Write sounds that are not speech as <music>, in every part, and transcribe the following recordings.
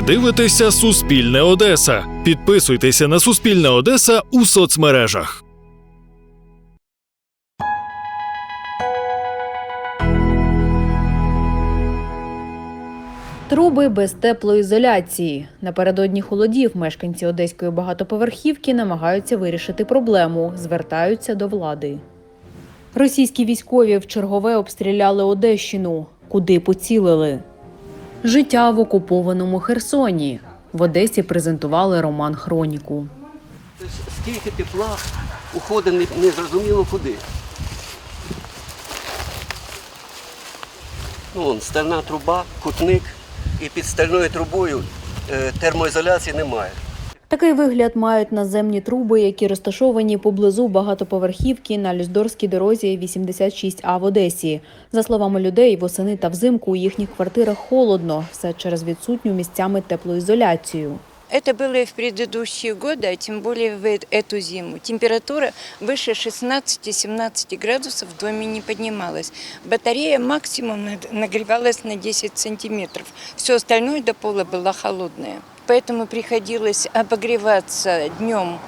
Ви дивитеся Суспільне Одеса. Підписуйтеся на Суспільне Одеса у соцмережах. Труби без теплоізоляції. Напередодні холодів мешканці одеської багатоповерхівки намагаються вирішити проблему, звертаються до влади. Російські військові в чергове обстріляли Одещину. Куди поцілили? Життя в окупованому Херсоні. В Одесі презентували роман Хроніку. Скільки тепла уходить незрозуміло куди. Ну, вон, стальна труба, кутник, і під стальною трубою е, термоізоляції немає. Такий вигляд мають наземні труби, які розташовані поблизу багатоповерхівки на Люздорській дорозі 86А в Одесі. За словами людей, восени та взимку у їхніх квартирах холодно, все через відсутню місцями теплоізоляцію. Это было и в предыдущие годы, а тем более в э- эту зиму. Температура выше 16-17 градусов в доме не поднималась. Батарея максимум над- нагревалась на 10 сантиметров. Все остальное до пола было холодное. Поэтому приходилось обогреваться днем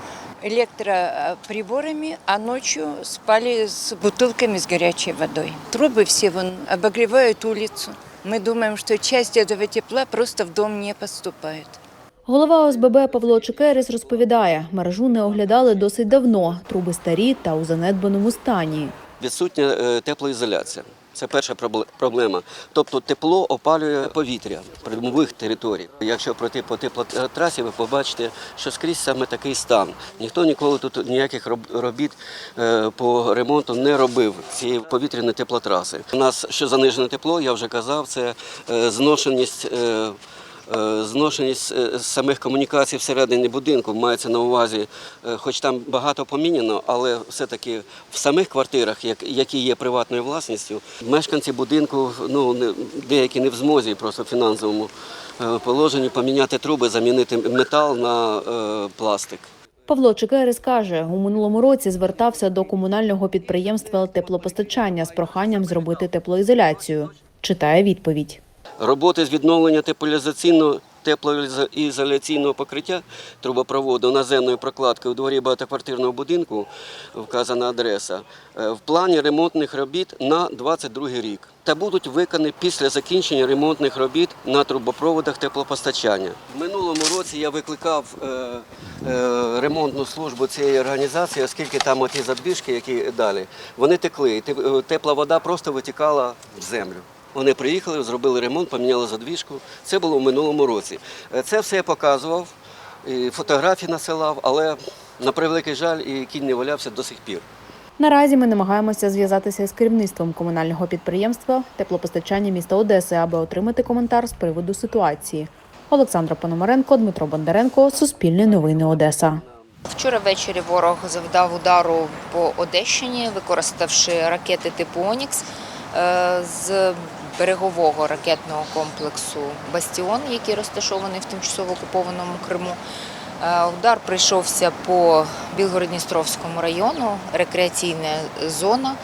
электроприборами, а ночью спали с бутылками с горячей водой. Трубы все вон обогревают улицу. Мы думаем, что часть этого тепла просто в дом не поступает. Голова ОСББ Павло Чекерис розповідає, мережу не оглядали досить давно. Труби старі та у занедбаному стані. Відсутня е, теплоізоляція. Це перша пробле- проблема. Тобто тепло опалює повітря придомових територій. Якщо пройти по теплотрасі, ви побачите, що скрізь саме такий стан. Ніхто ніколи тут ніяких робіт е, по ремонту не робив цієї повітряної теплотраси. У нас що занижене тепло, я вже казав, це е, зношеність. Е, Зношеність е, самих комунікацій всередині будинку мається на увазі, е, хоч там багато поміняно, але все-таки в самих квартирах, які є приватною власністю, мешканці будинку ну, деякі не в змозі просто в фінансовому положенні поміняти труби, замінити метал на пластик. Павло Чекерис каже, у минулому році звертався до комунального підприємства теплопостачання з проханням зробити теплоізоляцію. Читає відповідь. Роботи з відновлення теплоізоляційного теплоізоляційного покриття трубопроводу наземної прокладки у дворі багатоквартирного будинку, вказана адреса, е, в плані ремонтних робіт на 22 рік. Та будуть виконані після закінчення ремонтних робіт на трубопроводах теплопостачання. В минулому році я викликав е, е, ремонтну службу цієї організації, оскільки там оті задвижки, які далі, вони текли. і Тепла вода просто витікала в землю. Вони приїхали, зробили ремонт, поміняли задвіжку. Це було в минулому році. Е, Це все я показував, і фотографії насилав, але на превеликий жаль, і кінь не валявся до сих пір. Наразі ми намагаємося зв'язатися з керівництвом комунального підприємства теплопостачання міста Одеси, аби отримати коментар з приводу ситуації. Олександра Пономаренко, Дмитро Бондаренко, Суспільне новини Одеса. Вчора ввечері ворог завдав удару по Одещині, використавши ракети типу Онікс е, з берегового ракетного комплексу Бастіон, який розташований в тимчасово окупованому Криму. Е, Удар прийшовся по Білгородністровському району, рекреаційна зона,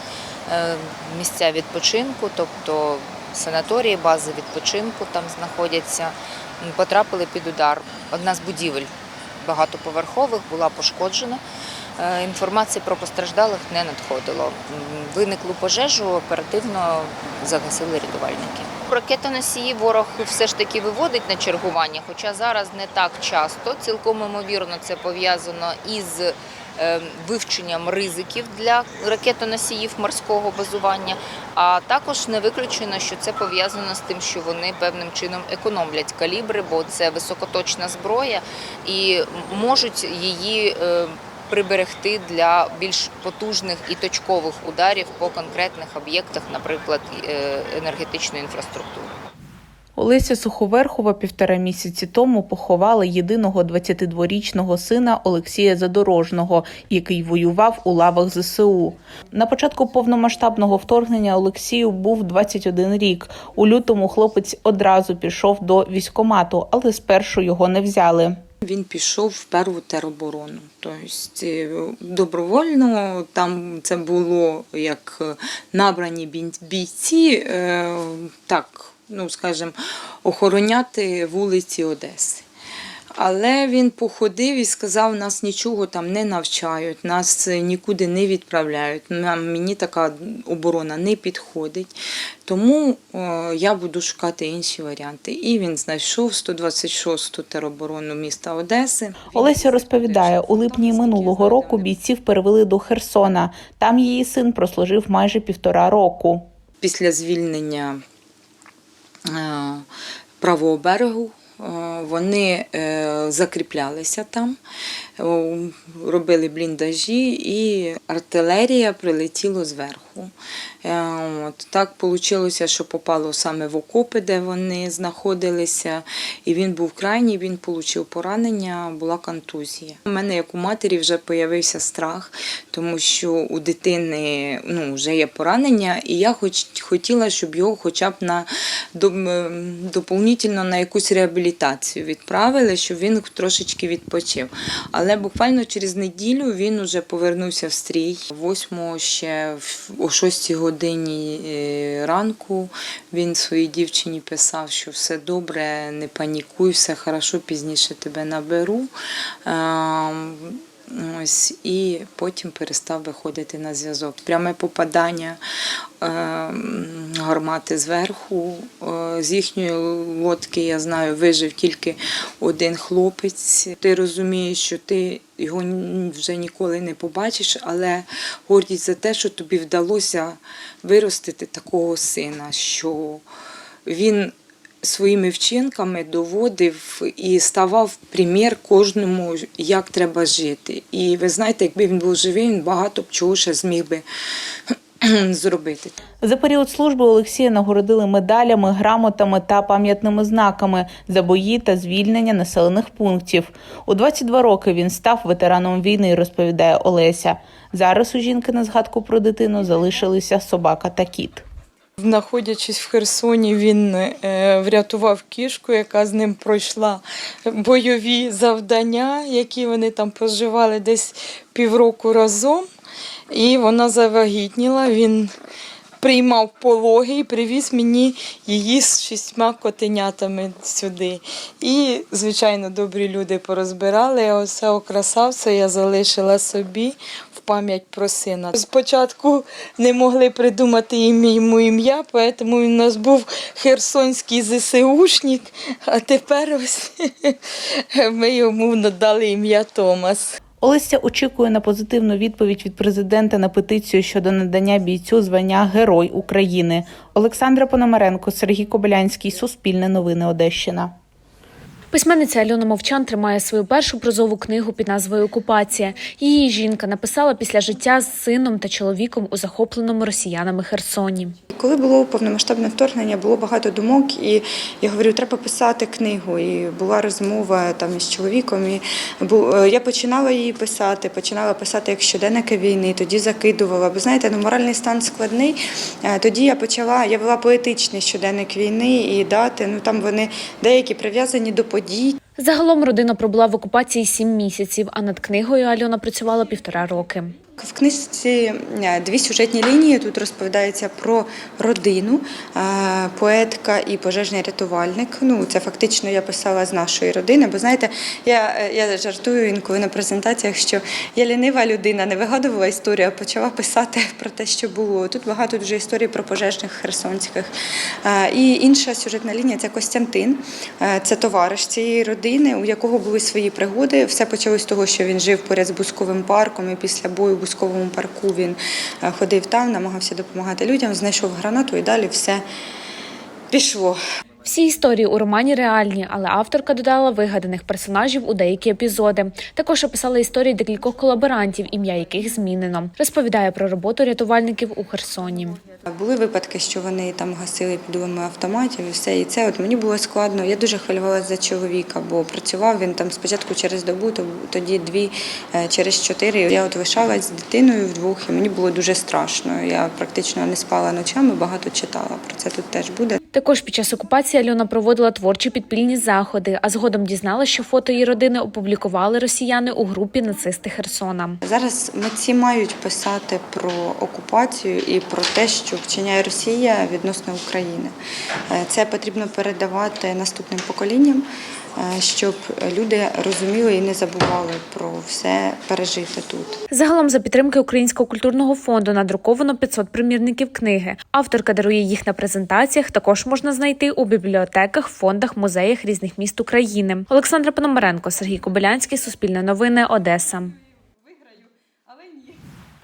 е, місця відпочинку, тобто санаторії, бази відпочинку там знаходяться, потрапили під удар. Одна з будівель багатоповерхових була пошкоджена. Е, Інформації про постраждалих не надходило. Виниклу пожежу оперативно загасили рятувальники. Ракетоносії ворог все ж таки виводить на чергування, хоча зараз не так часто. Цілком ймовірно, це пов'язано із е, вивченням ризиків для ракетоносіїв морського базування. А також не виключено, що це пов'язано з тим, що вони певним чином економлять калібри, бо це високоточна зброя, і можуть її е, приберегти для більш потужних і точкових ударів по конкретних об'єктах, наприклад, е, енергетичної інфраструктури. Олеся Суховерхова півтора місяці тому поховала єдиного 22-річного сина Олексія Задорожного, який воював у лавах ЗСУ. На початку повномасштабного вторгнення Олексію був 21 рік. У лютому хлопець одразу пішов до військомату, але спершу його не взяли. Він пішов в перву тероборону. Тобто е, добровольно там це було як е, набрані бійці, е, так ну скажімо, охороняти вулиці Одеси. Але він походив і сказав, нас нічого там не навчають, нас е, нікуди не відправляють. Нам, мені така оборона не підходить. Тому е, я буду шукати інші варіанти. І він знайшов 126-ту тероборону міста Одеси. Олеся розповідає, у липні минулого року бійців перевели до Херсона. Там її син прослужив майже півтора року. Після звільнення е, правого берегу вони е, закріплялися там, е, робили бліндажі, і артилерія прилетіла зверху. Е, От, так вийшло, що попало саме в окопи, де вони знаходилися, і він був крайній, він отримав поранення, була контузія. У мене, як у матері, вже з'явився страх, тому що у дитини ну, вже є поранення, і я хоч, хотіла, щоб його хоча б на доповнительно на якусь реабілітацію відправили, щоб він трошечки відпочив. Але буквально через неділю він уже повернувся в стрій. Восьмого ще о 6 годині е, ранку він своїй дівчині писав, що все добре, не панікуй, все хорошо, пізніше тебе наберу. Ось, і потім перестав виходити на зв'язок. Пряме попадання е, гармати зверху. Е, з їхньої лодки, я знаю, вижив тільки один хлопець. Ти розумієш, що ти його вже ніколи не побачиш, але гордість за те, що тобі вдалося виростити такого сина, що він своїми вчинками доводив і ставав примір кожному, як треба жити. І ви знаєте, якби він був живий, він багато б чого ще зміг би <clears throat> зробити. За період служби Олексія нагородили медалями, грамотами та пам'ятними знаками за бої та звільнення населених пунктів. У 22 роки він став ветераном війни, розповідає Олеся. Зараз у жінки на згадку про дитину залишилися собака та кіт. Знаходячись в Херсоні, він е, врятував кішку, яка з ним пройшла бойові завдання, які вони там проживали десь півроку разом. І вона завагітніла. Він приймав пологи і привіз мені її з шістьма котенятами сюди. І, звичайно, добрі люди порозбирали. А оце красавця я залишила собі в пам'ять про сина. Спочатку не могли придумати йому ім'я, тому він у нас був херсонський ЗСУшник, а тепер ось <laughs> ми йому надали ім'я Томас. Олеся очікує на позитивну відповідь від президента на петицію щодо надання бійцю звання Герой України. Олександра Пономаренко, Сергій Кобилянський, Суспільне новини Одещина. Письменниця Альона Мовчан тримає свою першу прозову книгу під назвою Окупація. Її жінка написала після життя з сином та чоловіком у захопленому росіянами Херсоні. Коли було повномасштабне вторгнення, було багато думок, і я говорю, треба писати книгу. І була розмова там із чоловіком. І е, я починала її писати, починала писати як щоденники війни, тоді закидувала. Бо знаєте, ну моральний стан складний. Е, Тоді я почала, я вела поетичний щоденник війни і дати. Ну там вони деякі прив'язані до подій. Загалом родина пробула в окупації сім місяців, а над книгою Альона працювала півтора роки. В книжці е, дві сюжетні лінії. Тут розповідається про родину, е, поетка і пожежний рятувальник. Ну, це фактично я писала з нашої родини, бо знаєте, я, е, я жартую інколи на презентаціях, що я лінива людина, не вигадувала історію, а почала писати <laughs> про те, що було. Тут багато дуже історій про пожежних херсонських. І інша сюжетна лінія це Костянтин, це товариш цієї родини, у якого були свої пригоди. Все почалось з того, що він жив поряд з Бусковим парком, і після бою в Бусковому парку він е, ходив там, намагався допомагати людям, знайшов гранату і далі все пішло. Всі історії у романі реальні, але авторка додала вигаданих персонажів у деякі епізоди. Також описала історії декількох колаборантів, ім'я яких змінено. Розповідає про роботу рятувальників у Херсоні. Були випадки, що вони там гасили підлами автоматів і все. І це от мені було складно. Я дуже хвилювалася за чоловіка, бо працював він там спочатку через добу, то тоді дві е, через чотири. Я от лишалась з дитиною вдвох, і мені було дуже страшно. Я практично не спала ночами, багато читала. Про це тут теж буде. Також під час окупації Альона проводила творчі підпільні заходи, а згодом дізналася, що фото її родини опублікували росіяни у групі нацисти Херсона. Зараз митці мають писати про окупацію і про те, що вчиняє Росія відносно України. Е, Це потрібно передавати наступним поколінням, щоб люди розуміли і не забували про все пережите тут. Загалом, за підтримки Українського культурного фонду надруковано 500 примірників книги. Авторка дарує їх на презентаціях. Також можна знайти у бібліотеках, фондах, музеях різних міст України. Олександра Пономаренко, Сергій Кобилянський, Суспільне новини, Одеса.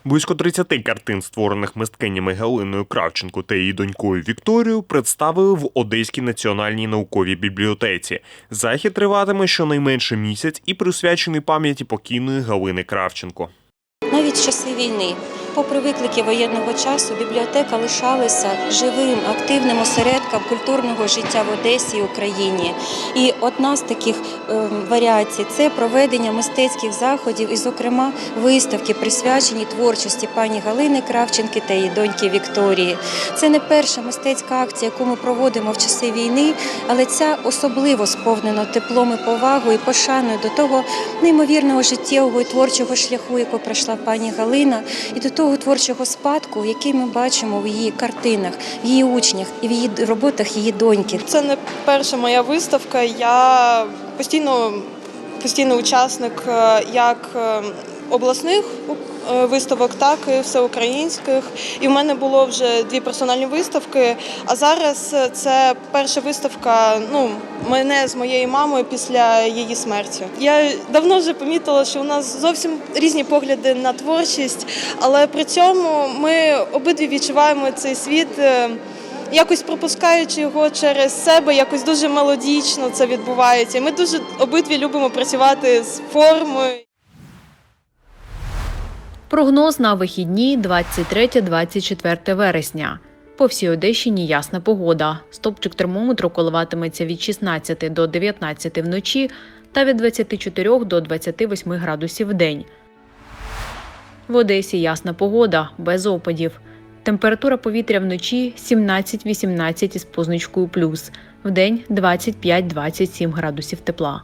Близько 30 картин, створених мисткинями Галиною Кравченко та її донькою Вікторією, представили в Одеській національній науковій бібліотеці. Захід триватиме щонайменше місяць і присвячений пам'яті покійної Галини Кравченко. Навіть часи війни, попри виклики воєнного часу, бібліотека лишалася живим, активним осередком культурного життя в Одесі і Україні. І одна з таких ем, варіацій це проведення мистецьких заходів, і, зокрема, виставки, присвячені творчості пані Галини Кравченки та її доньки Вікторії. Це не перша мистецька акція, яку ми проводимо в часи війни, але ця особливо сповнена теплом і повагою і пошаною до того неймовірного життєвого і творчого шляху, яку пройшла пані Галина, і до того творчого спадку, який ми бачимо в її картинах, в її учнях і в її роботах її доньки. Це не перша моя виставка. Я постійно постійний учасник е, як е, обласних виставок, так і всеукраїнських. І в мене було вже дві персональні виставки. А зараз це перша виставка ну, мене з моєю мамою після її смерті. Я давно вже помітила, що у нас зовсім різні погляди на творчість, але при цьому ми обидві відчуваємо цей світ. е, якось пропускаючи його через себе, якось дуже мелодічно це відбувається. Ми дуже обидві любимо працювати з формою. Прогноз на вихідні 23-24 вересня. По всій Одещині ясна погода. Стопчик термометру коливатиметься від 16 до 19 вночі та від 24 до 28 градусів в день. В Одесі ясна погода, без опадів. Температура повітря вночі 17-18 із позначкою плюс, вдень 25-27 градусів тепла.